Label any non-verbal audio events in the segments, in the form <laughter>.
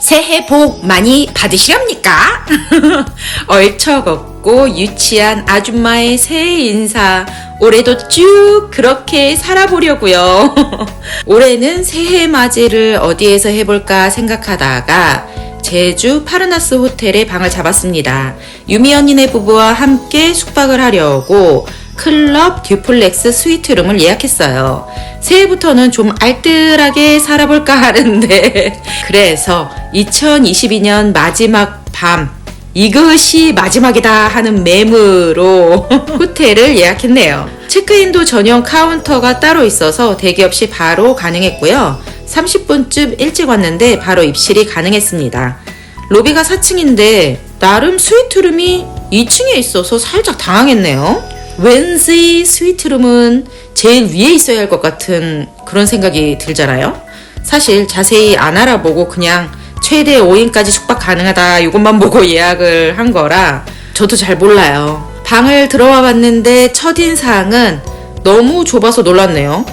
새해 복 많이 받으시렵니까? <laughs> 얼척없고 유치한 아줌마의 새해 인사. 올해도 쭉 그렇게 살아보려고요. <laughs> 올해는 새해 맞이를 어디에서 해볼까 생각하다가 제주 파르나스 호텔에 방을 잡았습니다. 유미 언니네 부부와 함께 숙박을 하려고 클럽 듀플렉스 스위트룸을 예약했어요. 새해부터는 좀 알뜰하게 살아볼까 하는데 <laughs> 그래서 2022년 마지막 밤 이것이 마지막이다 하는 매무로 <laughs> 호텔을 예약했네요. 체크인도 전용 카운터가 따로 있어서 대기 없이 바로 가능했고요. 30분쯤 일찍 왔는데 바로 입실이 가능했습니다. 로비가 4층인데 나름 스위트룸이 2층에 있어서 살짝 당황했네요. 왠지 스위트룸은 제일 위에 있어야 할 것 같은 그런 생각이 들잖아요. 사실 자세히 안 알아보고 그냥 최대 5인까지 숙박 가능하다 이것만 <laughs> 보고 예약을 한 거라 저도 잘 몰라요. 방을 들어와 봤는데 첫인상은 너무 좁아서 놀랐네요.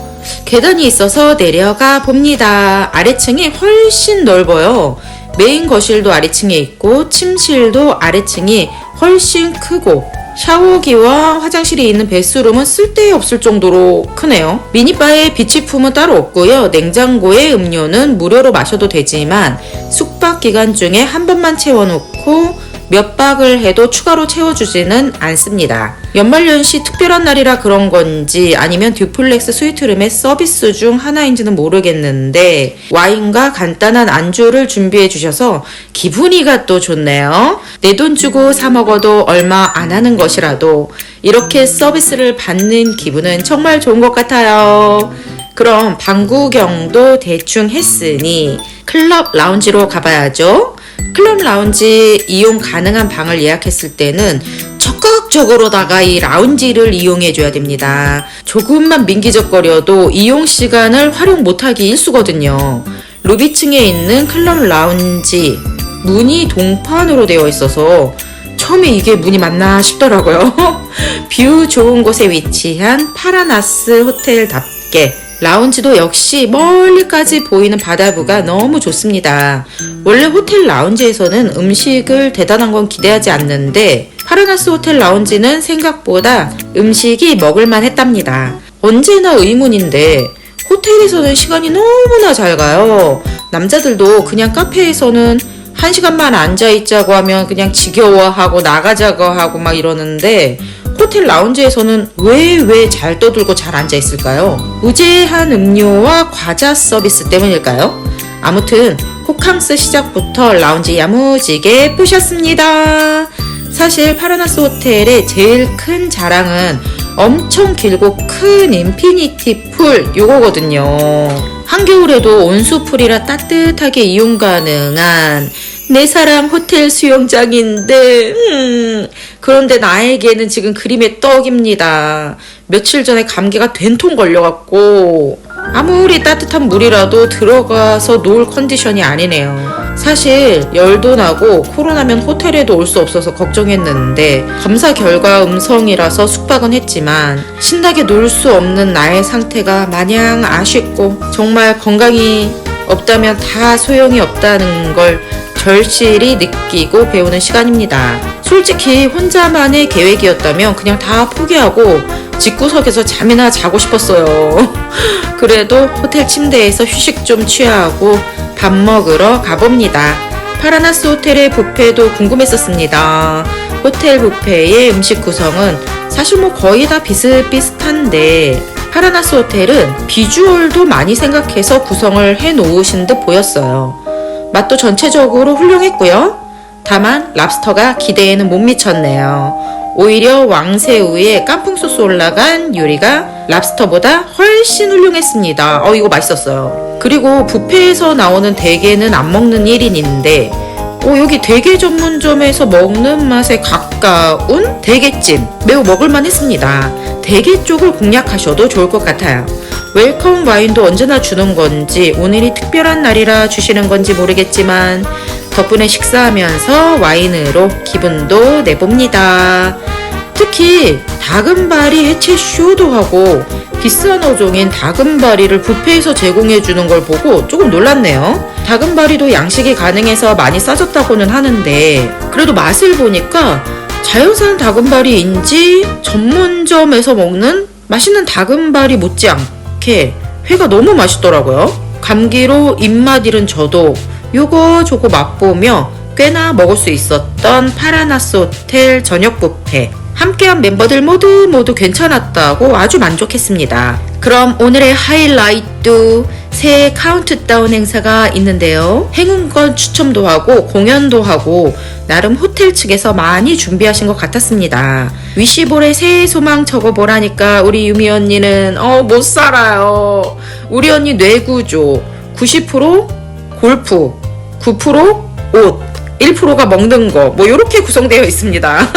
계단이 있어서 내려가 봅니다. 아래층이 훨씬 넓어요. 메인 거실도 아래층에 있고 침실도 아래층이 훨씬 크고 샤워기와 화장실이 있는 베스룸은 쓸데없을 정도로 크네요. 미니바에 비치품은 따로 없고요. 냉장고에 음료는 무료로 마셔도 되지만 숙박 기간 중에 한 번만 채워놓고 몇 박을 해도 추가로 채워주지는 않습니다. 연말연시 특별한 날이라 그런 건지 아니면 듀플렉스 스위트룸의 서비스 중 하나인지는 모르겠는데 와인과 간단한 안주를 준비해 주셔서 기분이가 또 좋네요. 내 돈 주고 사 먹어도 얼마 안 하는 것이라도 이렇게 서비스를 받는 기분은 정말 좋은 것 같아요. 그럼 방구경도 대충 했으니 클럽 라운지로 가봐야죠. 클럽 라운지 이용 가능한 방을 예약했을 때는 적극적으로다가 이 라운지를 이용해 줘야 됩니다. 조금만 민기적거려도 이용 시간을 활용 못하기 일수거든요. 로비층에 있는 클럽 라운지 문이 동판으로 되어 있어서 처음에 이게 문이 맞나 싶더라고요. <laughs> 뷰 좋은 곳에 위치한 파라나스 호텔답게 라운지도 역시 멀리까지 보이는 바다뷰가 너무 좋습니다. 원래 호텔 라운지에서는 음식을 대단한 건 기대하지 않는데 파라나스 호텔 라운지는 생각보다 음식이 먹을만 했답니다. 언제나 의문인데 호텔에서는 시간이 너무나 잘 가요. 남자들도 그냥 카페에서는 한 시간만 앉아 있자고 하면 그냥 지겨워하고 나가자고 하고 막 이러는데 호텔 라운지에서는 왜 왜 잘 떠들고 잘 앉아 있을까요? 무제한 음료와 과자 서비스 때문일까요? 아무튼 호캉스 시작부터 라운지 야무지게 푸셨습니다. 사실 파라나스 호텔의 제일 큰 자랑은 엄청 길고 큰 인피니티 풀 요거거든요. 한겨울에도 온수풀이라 따뜻하게 이용 가능한 내 사랑 호텔 수영장인데 음, 그런데 나에게는 지금 그림의 떡입니다. 며칠 전에 감기가 된통 걸려갖고 아무리 따뜻한 물이라도 들어가서 놀 컨디션이 아니네요. 사실 열도 나고 코로나면 호텔에도 올 수 없어서 걱정했는데 검사 결과 음성이라서 숙박은 했지만 신나게 놀 수 없는 나의 상태가 마냥 아쉽고 정말 건강이 없다면 다 소용이 없다는 걸 절실히 느끼고 배우는 시간입니다. 솔직히 혼자만의 계획이었다면 그냥 다 포기하고 집구석에서 잠이나 자고 싶었어요. <laughs> 그래도 호텔 침대에서 휴식 좀 취하고 밥 먹으러 가봅니다. 파라나스 호텔의 뷔페도 궁금했었습니다. 호텔 뷔페의 음식 구성은 사실 뭐 거의 다 비슷비슷한데 파라나스 호텔은 비주얼도 많이 생각해서 구성을 해 놓으신 듯 보였어요. 맛도 전체적으로 훌륭했고요. 다만 랍스터가 기대에는 못 미쳤네요. 오히려 왕새우에 깐풍 소스 올라간 요리가 랍스터보다 훨씬 훌륭했습니다. 어 이거 맛있었어요. 그리고 뷔페에서 나오는 대게는 안 먹는 1인인데 어, 여기 대게 전문점에서 먹는 맛에 가까운 대게찜 매우 먹을만 했습니다. 대게 쪽을 공략하셔도 좋을 것 같아요. 웰컴 와인도 언제나 주는 건지 오늘이 특별한 날이라 주시는 건지 모르겠지만 덕분에 식사하면서 와인으로 기분도 내봅니다. 특히 다금바리 해체 쇼도 하고 비싼 어종인 다금바리를 뷔페에서 제공해주는 걸 보고 조금 놀랐네요. 다금바리도 양식이 가능해서 많이 싸졌다고는 하는데 그래도 맛을 보니까 자연산 다금바리인지 전문점에서 먹는 맛있는 다금바리 못지않 게 회가 너무 맛있더라고요. 감기로 입맛 잃은 저도 요거 저거 맛보며 꽤나 먹을 수 있었던 파라나스 호텔 저녁 뷔페. 함께한 멤버들 모두 모두 괜찮았다고 아주 만족했습니다. 그럼 오늘의 하이라이트 새해 카운트다운 행사가 있는데요. 행운권 추첨도 하고 공연도 하고 나름 호텔 측에서 많이 준비하신 것 같았습니다. 위시볼에 새해 소망 적어보라니까 우리 유미 언니는 어 못 살아요. 우리 언니 뇌구조 90% 골프 9%옷 1%가 먹는 거 뭐 이렇게 구성되어 있습니다.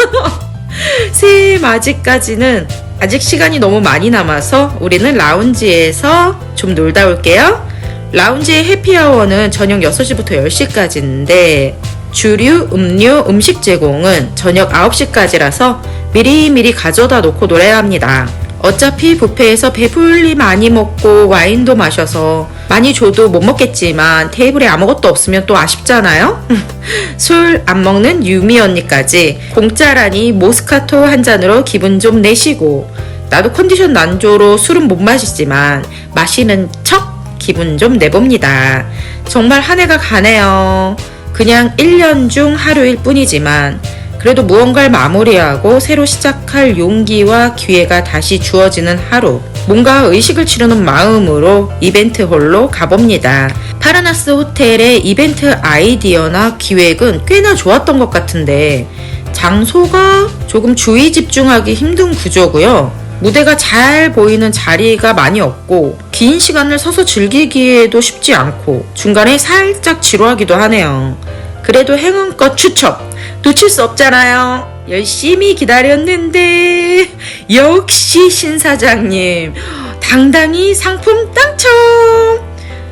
<laughs> 새해 맞이까지는 아직 시간이 너무 많이 남아서 우리는 라운지에서 좀 놀다 올게요. 라운지의 해피아워는 저녁 6시부터 10시까지인데 주류, 음료, 음식 제공은 저녁 9시까지라서 미리미리 가져다 놓고 놀아야 합니다. 어차피 뷔페에서 배불리 많이 먹고 와인도 마셔서 많이 줘도 못 먹겠지만 테이블에 아무것도 없으면 또 아쉽잖아요? <laughs> 술 안 먹는 유미 언니까지 공짜라니 모스카토 한 잔으로 기분 좀 내시고 나도 컨디션 난조로 술은 못 마시지만 마시는 척 기분 좀 내봅니다. 정말 한 해가 가네요. 그냥 1년 중 하루일 뿐이지만 그래도 무언가를 마무리하고 새로 시작할 용기와 기회가 다시 주어지는 하루. 뭔가 의식을 치르는 마음으로 이벤트 홀로 가봅니다. 파라나스 호텔의 이벤트 아이디어나 기획은 꽤나 좋았던 것 같은데 장소가 조금 주의 집중하기 힘든 구조고요. 무대가 잘 보이는 자리가 많이 없고 긴 시간을 서서 즐기기에도 쉽지 않고 중간에 살짝 지루하기도 하네요. 그래도 행운껏 추첨 놓칠 수 없잖아요. 열심히 기다렸는데 역시 신 사장님 당당히 상품 당첨.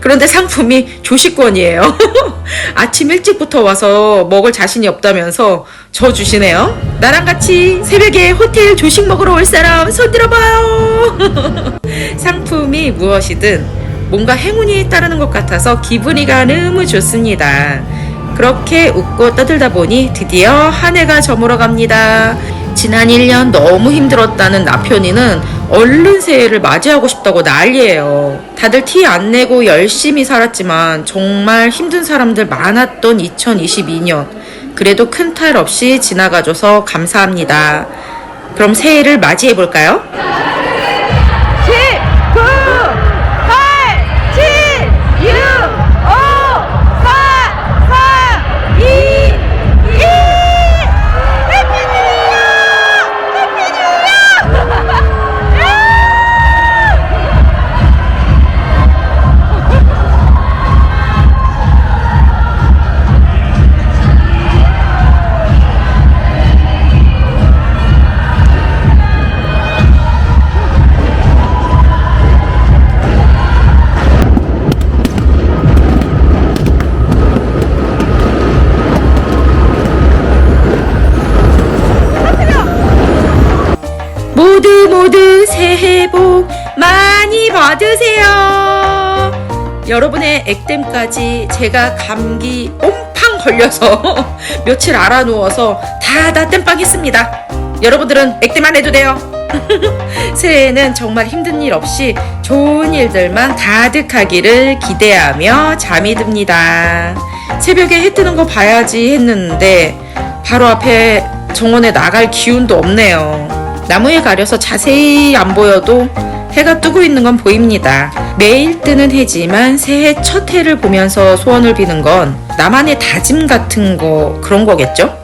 그런데 상품이 조식권이에요. <laughs> 아침 일찍부터 와서 먹을 자신이 없다면서 저 주시네요. 나랑 같이 새벽에 호텔 조식 먹으러 올 사람 손 들어봐요. <laughs> 상품이 무엇이든 뭔가 행운이 따르는 것 같아서 기분이가 너무 좋습니다. 그렇게 웃고 떠들다 보니 드디어 한 해가 저물어 갑니다. 지난 1년 너무 힘들었다는 나편이는 얼른 새해를 맞이하고 싶다고 난리예요. 다들 티 안 내고 열심히 살았지만 정말 힘든 사람들 많았던 2022년. 그래도 큰 탈 없이 지나가줘서 감사합니다. 그럼 새해를 맞이해 볼까요? 새해 복 많이 받으세요. 여러분의 액땜까지 제가 감기 옴팡 걸려서 <laughs> 며칠 알아 누워서 다다 땜빵 했습니다. 여러분들은 액땜 안 해도 돼요. <laughs> 새해에는 정말 힘든 일 없이 좋은 일들만 가득하기를 기대하며 잠이 듭니다. 새벽에 해 뜨는 거 봐야지 했는데 바로 앞에 정원에 나갈 기운도 없네요. 나무에 가려서 자세히 안 보여도 해가 뜨고 있는 건 보입니다. 매일 뜨는 해지만 새해 첫 해를 보면서 소원을 비는 건 나만의 다짐 같은 거 그런 거겠죠?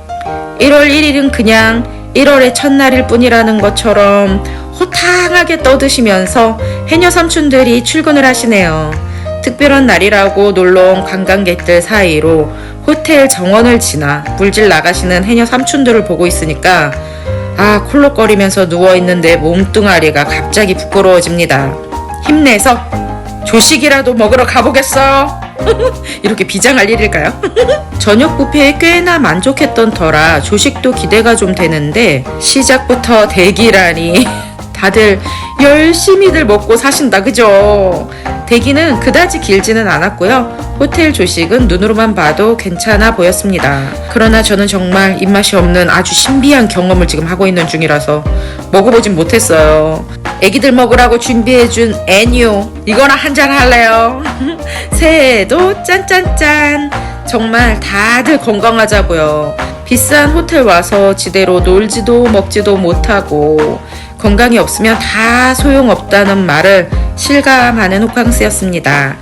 1월 1일은 그냥 1월의 첫날일 뿐이라는 것처럼 호탕하게 떠드시면서 해녀 삼촌들이 출근을 하시네요. 특별한 날이라고 놀러 온 관광객들 사이로 호텔 정원을 지나 물질 나가시는 해녀 삼촌들을 보고 있으니까 아 콜록거리면서 누워있는데 몸뚱아리가 갑자기 부끄러워집니다. 힘내서 조식이라도 먹으러 가보겠어요. <laughs> 이렇게 비장할 일일까요? <laughs> 저녁 뷔페에 꽤나 만족했던 터라 조식도 기대가 좀 되는데 시작부터 대기라니 <laughs> 다들 열심히들 먹고 사신다 그죠? 대기는 그다지 길지는 않았고요. 호텔 조식은 눈으로만 봐도 괜찮아 보였습니다. 그러나 저는 정말 입맛이 없는 아주 신비한 경험을 지금 하고 있는 중이라서 먹어보진 못했어요. 애기들 먹으라고 준비해준 애뉴 이거나 한잔 할래요. <laughs> 새해에도 짠짠짠 정말 다들 건강하자고요. 비싼 호텔 와서 지대로 놀지도 먹지도 못하고 건강이 없으면 다 소용없다는 말을 실감하는 호캉스였습니다.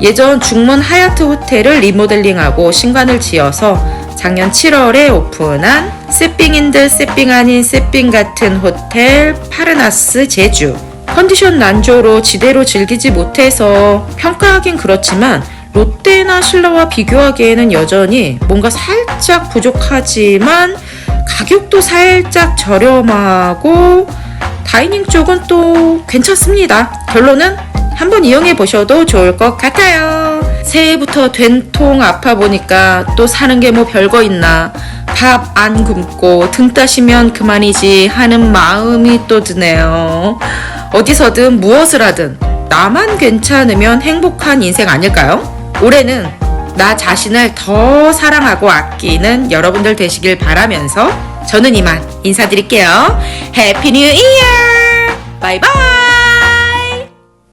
예전 중문 하얏트 호텔을 리모델링하고 신관을 지어서 작년 7월에 오픈한 세핑인들 세핑 아닌 세핑 같은 호텔 파르나스 제주. 컨디션 난조로 지대로 즐기지 못해서 평가하긴 그렇지만 롯데나 신라와 비교하기에는 여전히 뭔가 살짝 부족하지만 가격도 살짝 저렴하고 다이닝 쪽은 또 괜찮습니다. 결론은 한번 이용해 보셔도 좋을 것 같아요. 새해부터 된통 아파 보니까 또 사는 게 뭐 별거 있나. 밥 안 굶고 등 따시면 그만이지 하는 마음이 또 드네요. 어디서든 무엇을 하든 나만 괜찮으면 행복한 인생 아닐까요? 올해는 나 자신을 더 사랑하고 아끼는 여러분들 되시길 바라면서 저는 이만 인사드릴게요. 해피 뉴 이어! 바이바이!